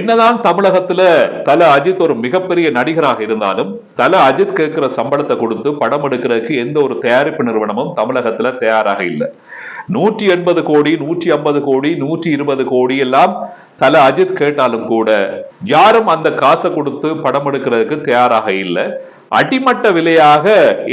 என்னதான் தமிழகத்துல தல அஜித் ஒரு மிகப்பெரிய நடிகராக இருந்தாலும் தல அஜித் கேட்கிற சம்பளத்தை கொடுத்து படம் எடுக்கிறதுக்கு எந்த ஒரு தயாரிப்பு நிறுவனமும் தமிழகத்துல தயாராக இல்லை. நூற்றி எண்பது கோடி நூற்றி ஐம்பது கோடி நூற்றி இருபது கோடி எல்லாம் தல அஜித் கேட்டாலும் கூட யாரும் அந்த காசை கொடுத்து படம் எடுக்கிறதுக்கு தயாராக இல்லை. அடிமட்ட விலையாக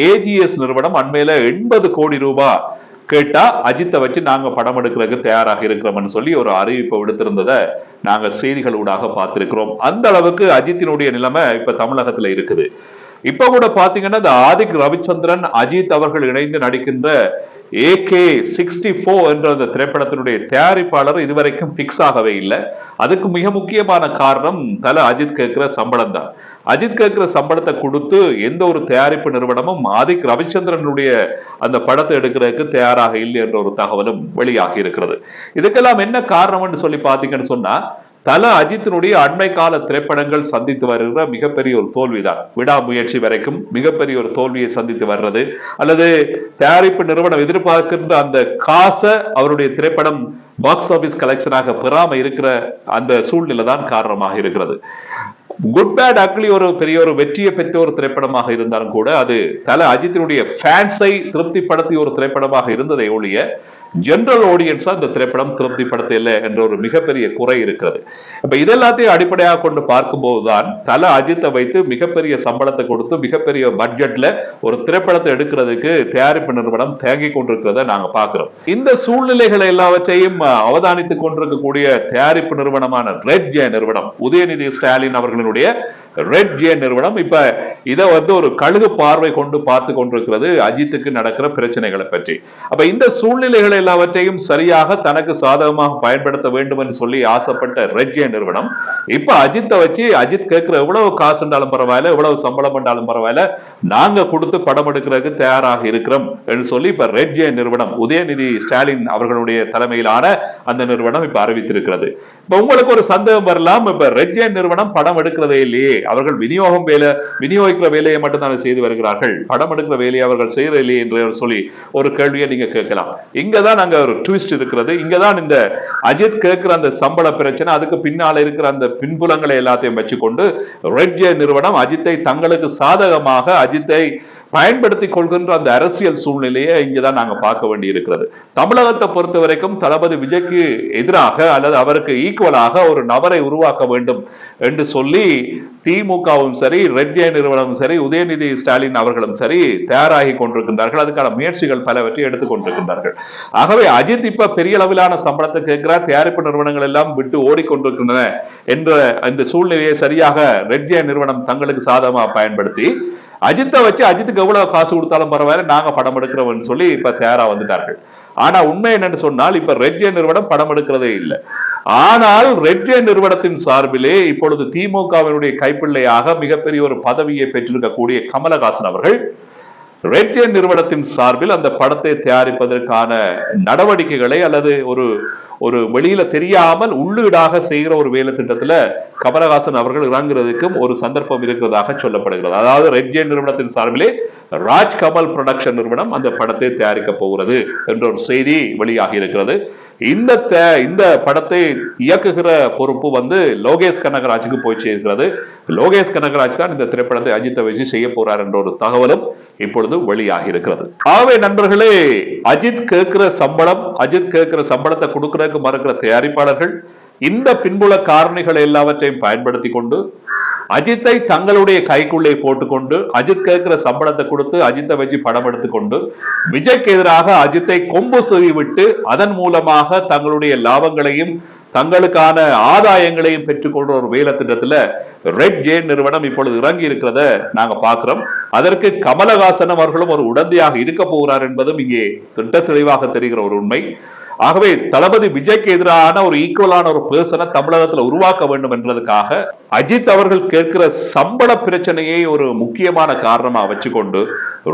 ஏஜிஎஸ் நிறுவனம் அண்மையில எண்பது கோடி ரூபாய் கேட்டா அஜித்தை வச்சு நாங்க படம் எடுக்கிறதுக்கு தயாராக இருக்கிறோம்னு சொல்லி ஒரு அறிவிப்பை விடுத்திருந்ததை நாங்க செய்திகள் ஊடாக பார்த்திருக்கிறோம். அந்த அளவுக்கு அஜித்தினுடைய நிலைமை இப்ப தமிழகத்துல இருக்குது. இப்ப கூட பாத்தீங்கன்னா இந்த ஆதிக் ரவிச்சந்திரன் அஜித் அவர்கள் இணைந்து நடிக்கின்ற ஏகே சிக்ஸ்டி ஃபோர் என்ற அந்த திரைப்படத்தினுடைய தயாரிப்பாளர் இதுவரைக்கும் பிக்ஸ் ஆகவே இல்லை. அதுக்கு மிக முக்கியமான காரணம் தல அஜித் கேட்கிற சம்பளம் தான் அஜித் கேட்கிற சம்பளத்தை கொடுத்து எந்த ஒரு தயாரிப்பு நிறுவனமும் ஆதிக் ரவிச்சந்திரனுடைய அந்த படத்தை எடுக்கிறதுக்கு தயாராக இல்லை என்ற ஒரு தகவலும் வெளியாகி இருக்கிறது. இதுக்கெல்லாம் என்ன காரணம்னு சொல்லி பாத்தீங்கன்னு சொன்னா தல அஜித்தினுடைய அண்மை கால திரைப்படங்கள் சந்தித்து வருகிற மிகப்பெரிய ஒரு தோல்விதான். விடாமுயற்சி வரைக்கும் மிகப்பெரிய ஒரு தோல்வியை சந்தித்து வர்றது. அல்லது தயாரிப்பு நிறுவனம் எதிர்பார்க்கின்ற அந்த காசை அவருடைய திரைப்படம் பாக்ஸ் ஆபீஸ் கலெக்ஷனாக பெறாம இருக்கிற அந்த சூழ்நிலை தான் காரணமாக இருக்கிறது. குட் பேட் அக்லி ஒரு பெரிய ஒரு வெற்றியை பெற்ற ஒரு திரைப்படமாக இருந்தாலும் கூட அது தல அஜித்தினுடைய ஃபேன்ஸை திருப்திப்படுத்திய ஒரு திரைப்படமாக இருந்ததை ஒழிய ஜென்ரல் ஆடியன்ஸா இந்த திரைப்படம் திருப்தி படுத்தல என்ற ஒரு மிகப்பெரிய குறை இருக்கிறது. இப்ப இதெல்லாத்தையும் அடிப்படையாக கொண்டு பார்க்கும்போதுதான் தல அஜித்தை வைத்து மிகப்பெரிய சம்பளத்தை கொடுத்து மிகப்பெரிய பட்ஜெட்ல ஒரு திரைப்படத்தை எடுக்கிறதுக்கு தயாரிப்பு நிறுவனம் தேங்கி கொண்டிருக்கிறத நாங்க பாக்குறோம் இந்த சூழ்நிலைகளை எல்லாவற்றையும் அவதானித்துக் கொண்டிருக்கக்கூடிய தயாரிப்பு நிறுவனமான ரெட் ஜே நிறுவனம் உதயநிதி ஸ்டாலின் அவர்களுடைய ரெட் ஜே நிறுவனம். இப்ப இதை வந்து ஒரு கழுகு பார்வை கொண்டு பார்த்து கொண்டிருக்கிறது அஜித்துக்கு நடக்கிற பிரச்சனைகளை பற்றி. அப்ப இந்த சூழ்நிலைகள் எல்லாவற்றையும் சரியாக தனக்கு சாதகமாக பயன்படுத்த வேண்டும் என்று சொல்லி ஆசைப்பட்ட ரெட்ஜிய நிறுவனம் இப்ப அஜித்தை வச்சு அஜித் கேட்கிற எவ்வளவு காசு இருந்தாலும் பரவாயில்ல எவ்வளவு சம்பளம் என்றாலும் பரவாயில்ல நாங்க கொடுத்து படம் எடுக்கிறதுக்கு தயாராக இருக்கிறோம் என்று சொல்லி இப்ப ரெட்ஜிய நிறுவனம் உதயநிதி ஸ்டாலின் அவர்களுடைய தலைமையிலான அந்த நிறுவனம் இப்ப அறிவித்திருக்கிறது. இப்ப உங்களுக்கு ஒரு சந்தேகம் வரலாம் இப்ப ரெட்ஜிய நிறுவனம் படம் எடுக்கிறதே இல்லையே அவர்கள் விநியோகம் வேலை எடுக்கிற வேலையை மட்டும் தான் செய்து வருகிறார்கள்? படம் எடுக்கிற வேலையை அவர்கள் செய்யறது இல்லையே என்று சொல்லி ஒரு கேள்வியை நீங்க கேட்கலாம். இங்கதான் அங்க ஒரு ட்விஸ்ட் இருக்கிறது. இங்கதான் இந்த அஜித் கேட்கிற அந்த சம்பள பிரச்சனை அதுக்கு பின்னால இருக்கிற அந்த பின்புலங்களை எல்லாத்தையும் வச்சுக்கொண்டு ரெட் ஜே நிறுவனம் அஜித்தை தங்களுக்கு சாதகமாக அஜித்தை பயன்படுத்திக் கொள்கின்ற அந்த அரசியல் சூழ்நிலையை இங்கேதான் நாங்கள் பார்க்க வேண்டி இருக்கிறது தமிழகத்தை பொறுத்த வரைக்கும் தளபதி விஜய்க்கு எதிராக அல்லது அவருக்கு ஈக்குவலாக ஒரு நபரை உருவாக்க வேண்டும் என்று சொல்லி திமுகவும் சரி ரெட்ஜே நிறுவனமும் சரி உதயநிதி ஸ்டாலின் அவர்களும் சரி தயாராகி கொண்டிருக்கின்றார்கள். அதுக்கான முயற்சிகள் பலவற்றை எடுத்துக்கொண்டிருக்கின்றார்கள் ஆகவே அஜித் இப்ப பெரிய அளவிலான சம்பளத்தை கேட்கிறார். தயாரிப்பு நிறுவனங்கள் எல்லாம் விட்டு ஓடிக்கொண்டிருக்கின்றன என்ற அந்த சூழ்நிலையை சரியாக ரெட்ஜே நிறுவனம் தங்களுக்கு சாதகமாக பயன்படுத்தி அஜித்தை வச்சு அஜித்துக்கு எவ்வளவு காசு கொடுத்தாலும் பரவாயில்ல நாங்க படம் எடுக்கிறோம்னு சொல்லி இப்ப தயாரா வந்துட்டார்கள். ஆனா உண்மை என்னன்னு சொன்னால் இப்ப ரெட்ஜே நிறுவனம் படம் எடுக்கிறதே இல்லை. ஆனால் ரெட்ஜே நிறுவனத்தின் சார்பிலே இப்பொழுது திமுகவினுடைய கைப்பிள்ளையாக மிகப்பெரிய ஒரு பதவியை பெற்றிருக்கக்கூடிய கமலஹாசன் அவர்கள் ரெட்ஜே நிறுவனத்தின் சார்பில் அந்த படத்தை தயாரிப்பதற்கான நடவடிக்கைகளை அல்லது ஒரு ஒரு வெளியில தெரியாமல் உள்ளீடாக செய்கிற ஒரு வேலை திட்டத்துல கமலஹாசன் அவர்கள் இறங்குறதுக்கும் ஒரு சந்தர்ப்பம் இருக்கிறதாக சொல்லப்படுகிறது. அதாவது ரெட்ஜே நிறுவனத்தின் சார்பிலே ராஜ் கமல் ப்ரொடக்ஷன் நிறுவனம் அந்த படத்தை தயாரிக்க போகிறது என்ற ஒரு செய்தி வெளியாகி இருக்கிறது. இந்த இந்த படத்தை இயக்குகிற பொறுப்பு வந்து லோகேஷ் கனகராஜுக்கு போய் சேர்க்கிறது லோகேஷ் கனகராஜ் தான் இந்த திரைப்படத்தை அஜித்தை வச்சு செய்ய போறார் என்ற ஒரு தகவலும் இப்பொழுது வெளியாகி இருக்கிறது. ஆகவே நண்பர்களே அஜித் கேட்கிற சம்பளம் அஜித் கேட்கிற சம்பளத்தை கொடுக்கறதுக்கு மறுக்கிற தயாரிப்பாளர்கள் இந்த பின்புல காரணிகள் எல்லாவற்றையும் பயன்படுத்தி கொண்டு அஜித்தை தங்களுடைய கைக்குள்ளே போட்டுக்கொண்டு அஜித் கேட்கிற சம்பளத்தை கொடுத்து அஜித்தை வச்சு படம் எடுத்துக்கொண்டு விஜய்க்கு எதிராக அஜித்தை கொம்பு சூவிவிட்டு அதன் மூலமாக தங்களுடைய லாபங்களையும் தங்களுக்கான ஆதாயங்களையும் பெற்றுக்கொள்ற ஒரு வேலை திட்டத்துல ரெட் ஜே நிறுவனம் இப்பொழுது இறங்கி இருக்கிறத நாங்க பாக்குறோம் அதற்கு கமலஹாசன் அவர்களும் ஒரு உடந்தையாக இருக்க போகிறார் என்பதும் இங்கே திட்ட தெளிவாக தெரிகிற ஒரு உண்மை. ஆகவே தளபதி விஜய்க்கு எதிரான ஒரு ஈக்குவலான ஒரு பேர்சனை தமிழகத்தில் உருவாக்க வேண்டும் என்றதுக்காக அஜித் அவர்கள் கேட்கிற சம்பள பிரச்சனையை ஒரு முக்கியமான காரணமா வச்சுக்கொண்டு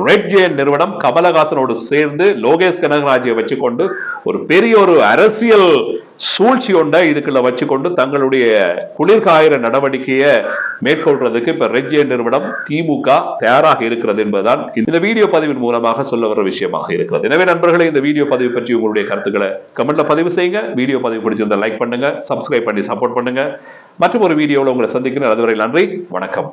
ரெட் ஜெயன் நிறுவனம் கமலஹாசனோடு சேர்ந்து லோகேஷ் கனகராஜை வச்சுக்கொண்டு ஒரு பெரிய ஒரு அரசியல் சூழ்ச்சி ஒன்றை இதுக்குள்ள வச்சுக்கொண்டு தங்களுடைய குளிர்காயிற நடவடிக்கையை மேற்கொள்றதுக்கு இப்ப ரெஜ்ஜே நிறுவனம் திமுக தயாராக இருக்கிறது என்பதுதான் இந்த வீடியோ பதிவின் மூலமாக சொல்ல வர விஷயமாக இருக்கிறது. எனவே நண்பர்களே இந்த வீடியோ பதிவு பற்றி உங்களுடைய கருத்துக்களை கமெண்ட்ல பதிவு செய்யுங்க. வீடியோ பதிவு பிடிச்சிருந்தா லைக் பண்ணுங்க சப்ஸ்கிரைப் பண்ணி சப்போர்ட் பண்ணுங்க. மற்றும் ஒரு வீடியோவில் உங்களை சந்திக்கிறேன். அதுவரை நன்றி வணக்கம்.